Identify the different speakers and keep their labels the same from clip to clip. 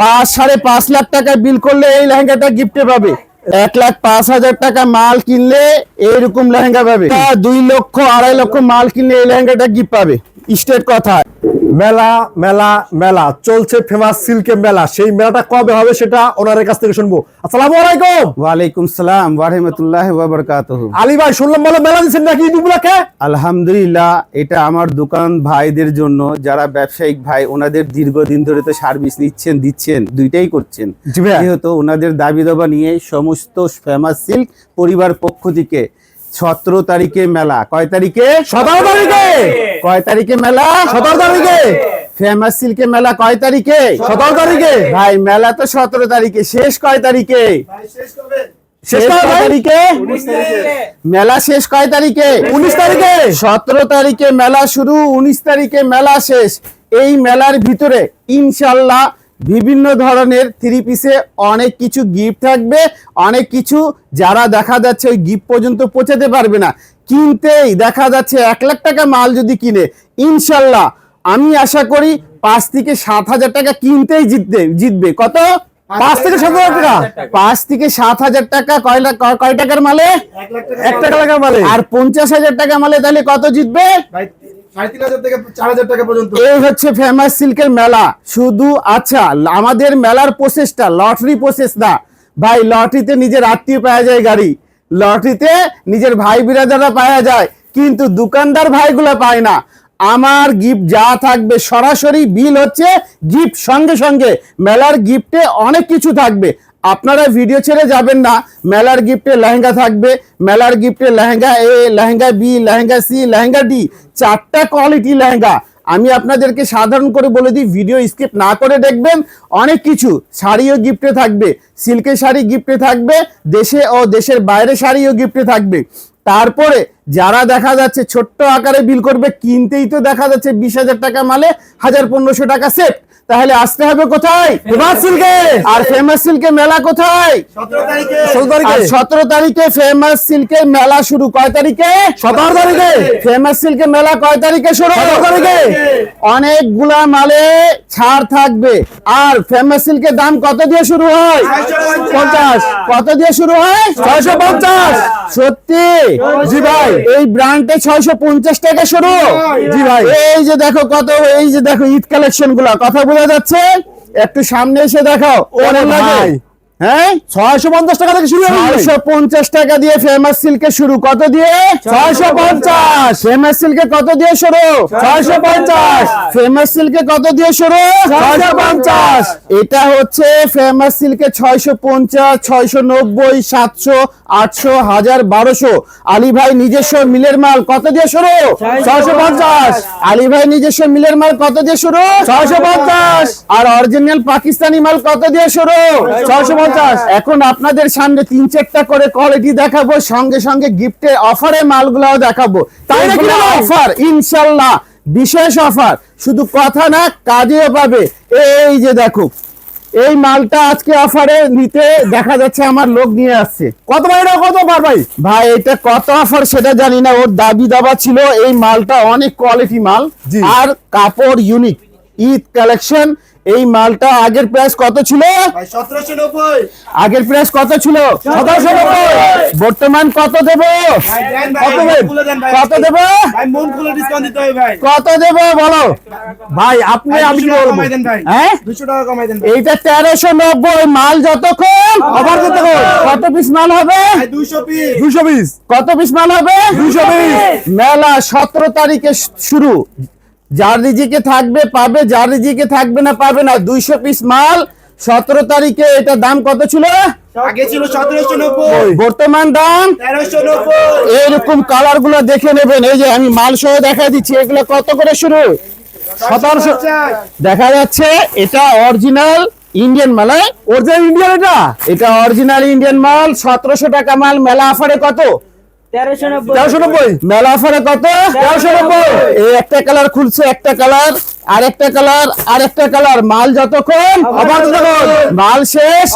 Speaker 1: পাঁচ সাড়ে পাঁচ লাখ টাকা বিল করলে এই লেহেঙ্গাটা গিফটে পাবে। এক লাখ পাঁচ হাজার টাকা মাল কিনলে এইরকম লেহেঙ্গা পাবে। দুই লক্ষ, আড়াই লক্ষ মাল কিনলে এই লেহেঙ্গাটা গিফট পাবে। স্টেট কথা
Speaker 2: মেলা মেলা মেলা চলছে ফেমাস সিল্কের মেলা। সেই মেলাটা কবে হবে সেটা ওনার কাছ থেকে শুনব। আসসালামু আলাইকুম।
Speaker 1: ওয়ালাইকুম সালাম ওয়ারহমতুল্লাহ ওয়াবারকাতুহু।
Speaker 2: আলী ভাই শুনলাম বলে মেলা দিচ্ছেন নাকি ঈদ উপলক্ষে
Speaker 1: আলহামদুলিল্লাহ এটা আমার দোকান ভাইদের জন্য যারা ব্যবসায়িক ভাই ওনাদের দীর্ঘদিন ধরে তো সার্ভিস নিচ্ছেন দিচ্ছেন দুইটাই করছেন। যেহেতু ওনাদের দাবি দাবা নিয়ে সমস্ত ফেমাস সিল্ক পরিবার পক্ষ থেকে সতেরো তারিখে মেলা। কয় তারিখে?
Speaker 2: সতেরো তারিখে!
Speaker 1: কয় তারিখে মেলা?
Speaker 2: সতেরো তারিখে।
Speaker 1: ফেমাস সিল্কে মেলা কয় তারিখে?
Speaker 2: সতেরো তারিখে।
Speaker 1: ভাই মেলা তো সতেরো তারিখে। শেষ কয় তারিখে? মেলা শেষ কয় তারিখে?
Speaker 2: উনিশ তারিখে।
Speaker 1: সতেরো তারিখে মেলা শুরু উনিশ তারিখে মেলা শেষ। এই মেলার ভিতরে ইনশাল্লাহ বিভিন্ন ধরনের থ্রি পিসে অনেক কিছু গিফট থাকবে। অনেক কিছু যারা দেখা যাচ্ছে ওই গিফট পর্যন্ত পৌঁছাতে পারবে না। কিনতেই দেখা যাচ্ছে এক লাখ টাকা মাল যদি কিনে ইনশাল্লাহ। আমি আশা করি পাঁচ থেকে সাত হাজার টাকা কিনতেই জিতবে জিতবে। কত?
Speaker 2: পাঁচ থেকে সাত হাজার টাকা।
Speaker 1: পাঁচ থেকে সাত হাজার টাকা কয় টাকার মালে?
Speaker 2: এক টাকা লাগা মানে
Speaker 1: আর পঞ্চাশ হাজার টাকা মালে তাহলে কত জিতবে?
Speaker 3: টাকা
Speaker 1: এই হচ্ছে ফেমাস সিল্কের মেলা। শুধু আচ্ছা আমাদের মেলার প্রসেসটা লটারি প্রসেস না। ভাই লটারিতে নিজের আত্মীয় পাওয়া যায় গাড়ি। লটারিতে নিজের ভাই বিরাদাররা পাওয়া যায়, কিন্তু দোকানদার ভাইগুলো পায় না। আমার গিফট যা থাকবে, সরাসরি বিল হচ্ছে গিফট সঙ্গে সঙ্গে। মেলার গিফটে অনেক কিছু থাকবে। আপনারা ভিডিও ছেড়ে যাবেন না। মেলার গিফটে লেহেঙ্গা থাকবে। মেলার গিফটে lehenga A lehenga B lehenga C lehenga D চারটা কোয়ালিটি লেহেঙ্গা। আমি আপনাদেরকে সাধারণ করে বলে দিই ভিডিও স্কিপ না করে দেখবেন। অনেক কিছু শাড়িও গিফটে থাকবে সিল্কের শাড়ি গিফটে থাকবে, দেশে ও দেশের বাইরে শাড়িও গিফটে থাকবে। তারপরে যারা দেখা যাচ্ছে ছোট্ট আকারে বিল করবে, কিনতেই তো দেখা যাচ্ছে বিশ হাজার টাকা মালে, হাজার পনেরোশো টাকা সেট তাহলে আসতে হবে কোথায়? সিল্কে আর ফেমাস সিল্কে মেলা কোথায়?
Speaker 3: সতেরো তারিখে।
Speaker 1: ফেমাস মেলা শুরু। কয় তারিখে?
Speaker 2: সতেরো তারিখে।
Speaker 1: ফেমাস মেলা কয় তারিখে শুরু?
Speaker 2: তারিখে।
Speaker 1: অনেকগুলা মালে ছাড় থাকবে। আর ফেমাস সিল্কের দাম কত দিয়ে শুরু হয়? পঞ্চাশ। কত দিয়ে শুরু হয়? ছয়শো পঞ্চাশ। সত্যি? জি ভাই। এই ব্র্যান্ডে ছয়শো পঞ্চাশ টাকা শুরু। জি ভাই। এই যে দেখো কত এই যে দেখো ঈদ কালেকশনগুলা কথা বোঝা যাচ্ছে একটু সামনে এসে দেখাও
Speaker 2: ওরে
Speaker 1: কেমন
Speaker 2: ভাই।
Speaker 1: হ্যাঁ? এটা হচ্ছে ফেমাস সিল্কে ছয়শো পঞ্চাশ, ছয়শো নব্বই, সাতশো, আটশো, হাজার, বারোশো। আলী ভাই নিজস্ব মিলের মাল কত দিয়ে শুরু? ছয়শো পঞ্চাশ। আলী ভাই নিজস্ব মিলের মাল কত দিয়ে শুরু? ছয়শো পঞ্চাশ। আর অরিজিনাল পাকিস্তানি মাল কত দিয়ে শুরু? ছয়শো পঞ্চাশ। এখন আপনাদের সামনে তিন চারটা করে কোয়ালিটি দেখাবো সঙ্গে সঙ্গে গিফটের অফারে মালগুলাও দেখাবো। তাই অফার ইনশাল্লাহ। বিশেষ অফার শুধু কথা না কাজেও পাবে। এই যে দেখো এই মালটা আজকে অফারে নিতে দেখা যাচ্ছে আমার লোক নিয়ে আসছে।
Speaker 2: কত ভাই এটা কত ভাই?
Speaker 1: ভাই এটা কত অফার সেটা জানি না। ওর দাবি দাবা ছিল এই মালটা অনেক কোয়ালিটি মাল। আর কাপড় ইউনিক ঈদ কালেকশন এই মালটা আগের প্রাইস কত ছিল? আগের প্রাইস কত ছিল? বর্তমান কত দেব? কত দেব? কত দেব? বলো।
Speaker 2: ভাই আপনি আমি কি বলব?
Speaker 1: হ্যাঁ?
Speaker 3: দুশো টাকা কমাই দেন ভাই।
Speaker 1: এইটা তেরোশো নব্বই। মাল যতক্ষণ
Speaker 2: আবার যতক্ষণ।
Speaker 1: কত পিস মাল হবে?
Speaker 3: দুশো পিস
Speaker 1: কত পিস মাল হবে?
Speaker 2: দুশো পিস
Speaker 1: মেলা সতেরো তারিখে শুরু। যার রিজিকে থাকবে পাবে যার রিজিকে থাকবে না পাবে না। দুইশো পিস মাল সতেরো তারিখে এটা দাম কত ছিল?
Speaker 3: আগে ছিল সতেরোশো নব্বই।
Speaker 1: বর্তমান দাম?
Speaker 3: তেরোশো নব্বই।
Speaker 1: এইরকম কালারগুলো দেখে নেবেন। এই যে আমি মাল সহ দেখা দিচ্ছি এগুলো কত করে শুরু? সতেরোশো দেখা যাচ্ছে এটা অরিজিনাল ইন্ডিয়ান মাল হ্যাঁ?
Speaker 2: অরিজিনাল ইন্ডিয়ান এটা?
Speaker 1: এটা অরিজিনাল ইন্ডিয়ান মাল সতেরোশো টাকা মাল। মেলা অফারে কত?
Speaker 4: তেরোশো নব্বই।
Speaker 1: মেলা অফারে কত? তেরোশো নব্বই। এই একটা কালার খুলছে একটা কালার। আরেকটা কালার আরেকটা কালার। মাল যতক্ষণ
Speaker 2: আবার
Speaker 1: মাল শেষ।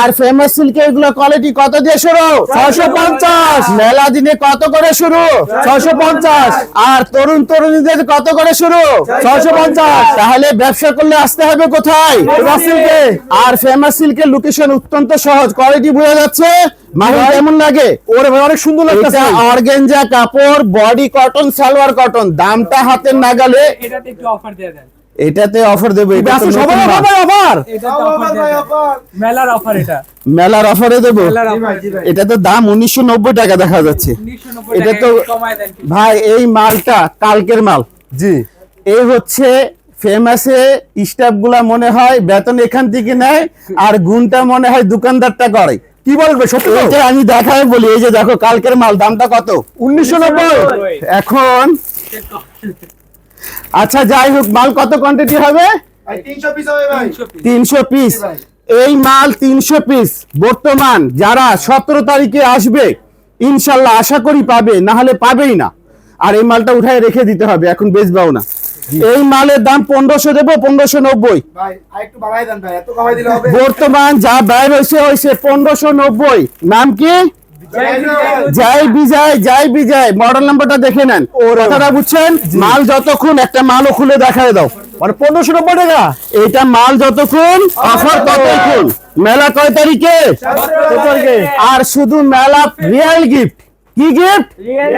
Speaker 1: আর ফেমাস সিল্কের এগুলো কোয়ালিটি কত দিয়ে শুরু?
Speaker 2: ছয়শো পঞ্চাশ।
Speaker 1: মেলা দিনে কত করে শুরু?
Speaker 2: ছয়শো পঞ্চাশ।
Speaker 1: আর তরুণ তরুণীদের কত করে শুরু?
Speaker 2: ছয়শো পঞ্চাশ।
Speaker 1: তাহলে ব্যবসা করলে আসতে হবে কোথায়?
Speaker 2: ফেমাস সিল্কে।
Speaker 1: আর ফেমাস সিল্কের লোকেশন অত্যন্ত সহজ। কোয়ালিটি বোঝা যাচ্ছে? মানুষ কেমন লাগে?
Speaker 2: ওরে ভাই অনেক সুন্দর লাগতেছে।
Speaker 1: এটা অর্গেঞ্জা কাপড় বডি কটন সালোয়ার কটন দামটা হাতের নাগালে।
Speaker 4: একটু অফার দিয়ে দেন।
Speaker 1: এটাতে অফার দেবে এটা তো
Speaker 2: আবার
Speaker 4: অফার
Speaker 3: ভাই,
Speaker 4: দেন। মেলার অফার এটা।
Speaker 1: মেলার অফারে দেবো?
Speaker 4: অফার।
Speaker 1: এটা তো দাম উনিশশো নব্বই টাকা দেখা যাচ্ছে। এটা তো। ভাই এই মালটা কালকের মাল।
Speaker 2: জি।
Speaker 1: এই হচ্ছে ফেমাসে স্টাফগুলা মনে হয় বেতন এখান থেকে নেয় আর গুণটা মনে হয় দোকানদারটা করে।
Speaker 2: কি বলবে সত্যি?
Speaker 1: আমি দেখাই বলি এই যে দেখো কালকের মাল দামটা কত?
Speaker 2: উনিশশো নব্বই।
Speaker 1: এখন আচ্ছা যাই হোক মাল কত কোয়ান্টিটি হবে?
Speaker 3: ভাই, 300 পিস হবে ভাই।
Speaker 4: 300 piece।
Speaker 1: তিনশো পিস এই মাল তিনশো পিস বর্তমান যারা সতেরো তারিখে আসবে ইনশাল্লাহ আশা করি পাবে না হলে পাবেই না। আর এই মালটা উঠায় রেখে দিতে হবে এখন বেচবাও না। এই মালের দাম পনেরোশো দেবো পনেরোশো নব্বই।
Speaker 3: ভাই, আরেকটু বাড়াই দেন ভাই, এত কমাই দিলে হবে?
Speaker 1: বর্তমান যা ব্যয় হয়েছে হয়েছে পনেরোশো নব্বই। নাম কি? জয় বিজয়। জয় বিজয় মডেল নাম্বারটা দেখে নেন। কথাটা বুঝছেন? মাল যতক্ষণ একটা মালও খুলে দেখায় দাও।
Speaker 2: মানে পনেরোশো নব্বই টাকা?
Speaker 1: এটা মাল যতক্ষণ অফার ততক্ষণ। মেলা কয় তারিখে? আর শুধু মেলা রিয়েল গিফট কি গিফট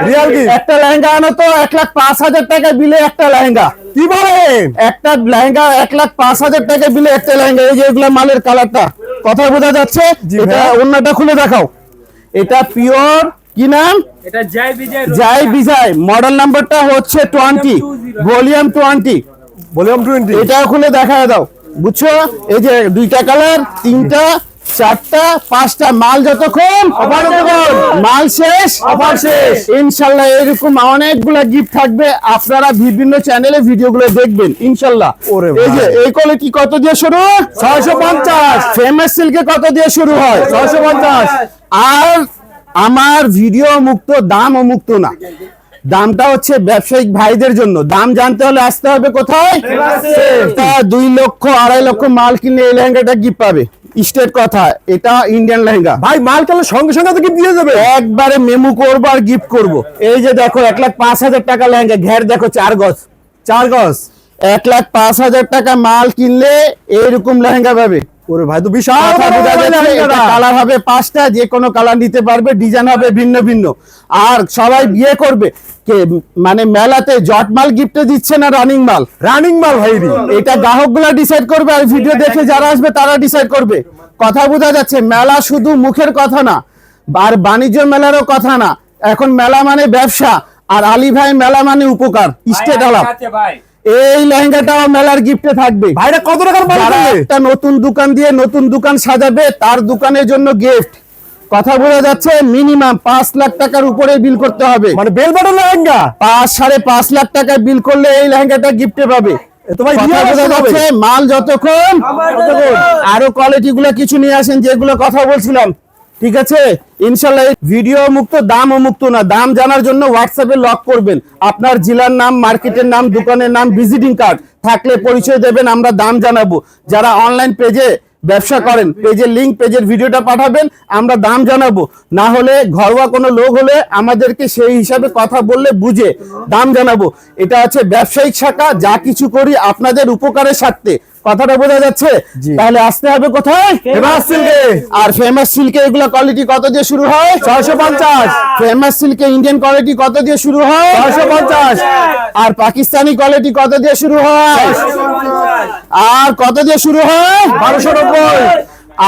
Speaker 2: রিয়াল কি
Speaker 1: একটা লেহেঙ্গা আনো তো এক লাখ পাঁচ হাজার টাকা বিলে একটা লেহেঙ্গা।
Speaker 2: কি বলেন
Speaker 1: একটা লেহেঙ্গা এক লাখ পাঁচ হাজার টাকা বিলে একটা লেহেঙ্গা। এই যে এগুলা মালের কালারটা কথা বোঝা যাচ্ছে? এটা অন্যটা খুলে দেখাও। এটা পিওর কি নাম?
Speaker 4: এটা জয় বিজয়
Speaker 1: জয় বিজয়। মডেল নাম্বারটা হচ্ছে twenty volume twenty
Speaker 2: volume twenty
Speaker 1: এটা খুলে দেখা দাও। বুঝছ? এই যে দুইটা কালার তিনটা চারটা পাঁচটা মাল যতক্ষণ মাল শেষ। অফার শেষ। ইনশাল্লাহ এরকম অনেকগুলা গিফট থাকবে। আপনারা বিভিন্ন চ্যানেলে ভিডিওগুলো দেখবেন ইনশাল্লাহ। এই যে। এই কোয়ালিটি কত দিয়ে শুরু? ছয়শো পঞ্চাশ। ফেমাস সিল্কে কত দিয়ে শুরু হয়? ছয়শো পঞ্চাশ। আর আমার ভিডিও মুক্ত দাম ও মুক্ত না। দামটা হচ্ছে ব্যবসায়িক ভাইদের জন্য। দাম জানতে হলে আসতে হবে কোথায়? দুই লক্ষ আড়াই লক্ষ মাল কিনলে এই লেহেঙ্গাটা গিফট পাবে। স্টেট কথা এটা ইন্ডিয়ান লেহেঙ্গা।
Speaker 2: ভাই মাল কালে সঙ্গে সঙ্গে তো গিফট দিয়ে যাবে
Speaker 1: একবারে মেমু করব আর গিফট করব। এই যে দেখো এক লাখ পাঁচ হাজার টাকা লেহেঙ্গা ঘের দেখো চার গজ।
Speaker 2: চার গজ।
Speaker 1: এক লাখ পাঁচ হাজার টাকা মাল কিনলে এইরকম লেহেঙ্গা পাবে।
Speaker 2: ওরে ভাই তো বিশাল
Speaker 1: কালার হবে পাঁচটা যে কোনো কালার নিতে পারবে ডিজাইন হবে ভিন্ন ভিন্ন। আর সবাই বিয়ে করবে। কে মানে মেলাতে জট মাল গিফটে দিচ্ছে না রানিং মাল?
Speaker 2: রানিং মাল ভাই রে।
Speaker 1: এটা গ্রাহকগুলা ডিসাইড করবে আর ভিডিও দেখে যারা আসবে তারা ডিসাইড করবে। কথা বোঝা যাচ্ছে মেলা শুধু মুখের কথা না আর বাণিজ্য মেলারও কথা না। এখন মেলা মানে ব্যবসা আর আলী ভাই মেলা মানে উপকার। স্টেট আলাপ।
Speaker 4: ভাই।
Speaker 1: এই লেহেঙ্গাটাও মেলার গিফটে থাকবে।
Speaker 2: ভাইরা কত টাকার
Speaker 1: একটা নতুন দোকান দিয়ে নতুন দোকান সাজাবে তার দোকানের জন্য গিফট কথা বোঝা যাচ্ছে মিনিমাম পাঁচ লাখ টাকার উপরে বিল করতে হবে।
Speaker 2: মানে বেল বাটন লেহেঙ্গা?
Speaker 1: পাঁচ সাড়ে পাঁচ লাখ টাকা বিল করলে এই লেহেঙ্গাটা গিফটে পাবে। মাল যতক্ষণ আরও কোয়ালিটি গুলো কিছু নিয়ে আসেন যেগুলো কথা বলছিলাম ঠিক আছে? ইনশাল্লাহ ভিডিও মুক্ত, দাম ও মুক্ত না। দাম জানার জন্য হোয়াটসঅ্যাপে লক করবেন। আপনার জেলার নাম মার্কেটের নাম, দোকানের নাম ভিজিটিং কার্ড থাকলে পরিচয় দেবেন, আমরা দাম জানাব। যারা অনলাইন পেজে ব্যবসা করেন। পেজের লিংক পেজের ভিডিওটা পাঠাবেন আমরা দাম জানাব। না হলে ঘরোয়া কোনো লোক হলে আমাদেরকে সেই হিসাবে কথা বললে বুঝে দাম জানাব। এটা হচ্ছে ব্যবসায়িক শাখা যা কিছু করি আপনাদের উপকারের স্বার্থে। কথাটা বোঝা যাচ্ছে? তাহলে আসতে হবে কোথায়?
Speaker 2: ফেমাস সিল্কে
Speaker 1: আর ফেমাস সিল্কে এগুলো কোয়ালিটি কত দিয়ে শুরু হয়? ছয়শো পঞ্চাশ। ফেমাস সিল্কে ইন্ডিয়ান কোয়ালিটি কত দিয়ে শুরু হয়? ছয়শো পঞ্চাশ। আর পাকিস্তানি কোয়ালিটি কত দিয়ে শুরু হয়? আর কত দিয়ে শুরু হয়? বারোশো নব্বই।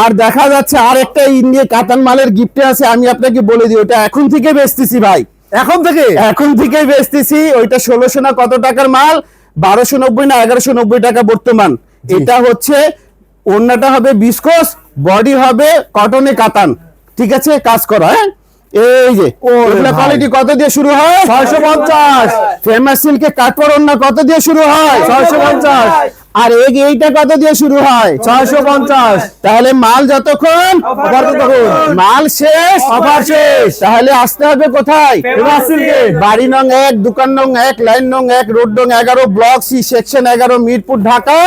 Speaker 1: আর দেখা যাচ্ছে আর একটা ইন্ডিয়া কাতান মালের গিফটে আছে আমি আপনাকে বলে দিই ওটা এখন থেকে বেচতেছি ভাই।
Speaker 2: এখন থেকে?
Speaker 1: এখন থেকে বেচতেছি ওইটা ষোলোশো না কত টাকার মাল? বারোশো নব্বই না এগারোশো নব্বই টাকা বর্তমান। এটা হচ্ছে অন্যটা হবে বিস্কোস বডি হবে কটনে কাতান। ঠিক আছে? কাজ করা হ্যাঁ? এই যে। কোয়ালিটি কত দিয়ে শুরু হয়? ছয়শো পঞ্চাশ। ফেমাস সিল্কে কাঠপড় অন্য কত দিয়ে শুরু হয়? ছয়শো পঞ্চাশ। আর এই এইটা কত দিয়ে শুরু হয়?
Speaker 2: ছয়শো পঞ্চাশ।
Speaker 1: তাহলে মাল যতক্ষণ? মাল শেষ
Speaker 2: অফার শেষ।
Speaker 1: তাহলে আসতে হবে কোথায়? বাড়ি নং এক দোকান নং এক লাইন নং এক রোড নং এগারো ব্লক সি সেকশন এগারো মিরপুর ঢাকা।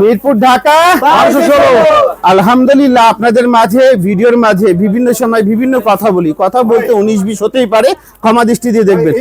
Speaker 1: মিরপুর ঢাকা। আলহামদুলিল্লাহ আপনাদের মাঝে ভিডিওর মাঝে বিভিন্ন সময় বিভিন্ন কথা বলি। কথা বলতে উনিশ বিশ হতেই পারে। ক্ষমা দৃষ্টি দিয়ে দেখবেন।